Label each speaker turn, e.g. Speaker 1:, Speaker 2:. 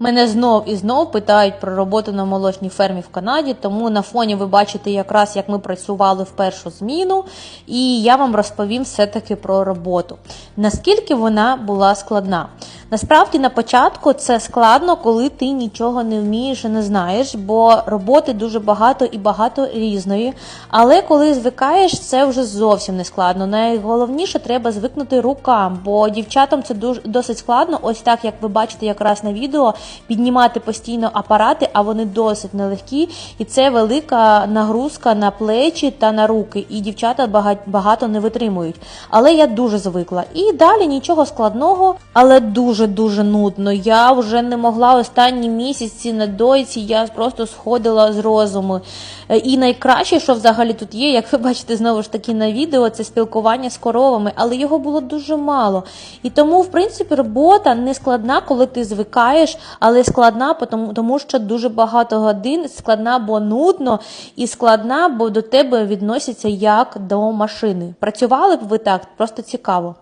Speaker 1: Мене знов і знов питають про роботу на молочній фермі в Канаді, тому на фоні ви бачите якраз, як ми працювали в першу зміну, і я вам розповім все-таки про роботу. Наскільки вона була складна? Насправді на початку це складно, коли ти нічого не вмієш і не знаєш, бо роботи дуже багато і багато різної. Але коли звикаєш, це вже зовсім не складно. Найголовніше треба звикнути рукам, бо дівчатам це дуже досить складно. Ось так, як ви бачите, якраз на відео, піднімати постійно апарати, а вони досить нелегкі, і це велика нагрузка на плечі та на руки. І дівчата багато не витримують. Але я дуже звикла. І далі нічого складного, але дуже дуже нудно. Я вже не могла останні місяці на дойці, я просто сходила з розуму. Е, І найкраще, що взагалі тут є, як ви бачите знову ж таки на відео, це спілкування з коровами, але його було дуже мало. І тому, в принципі, робота не складна, коли ти звикаєш, але складна, тому що дуже багато годин, складна, бо нудно, і складна, бо до тебе відносяться як до машини. Працювали б ви так, просто цікаво.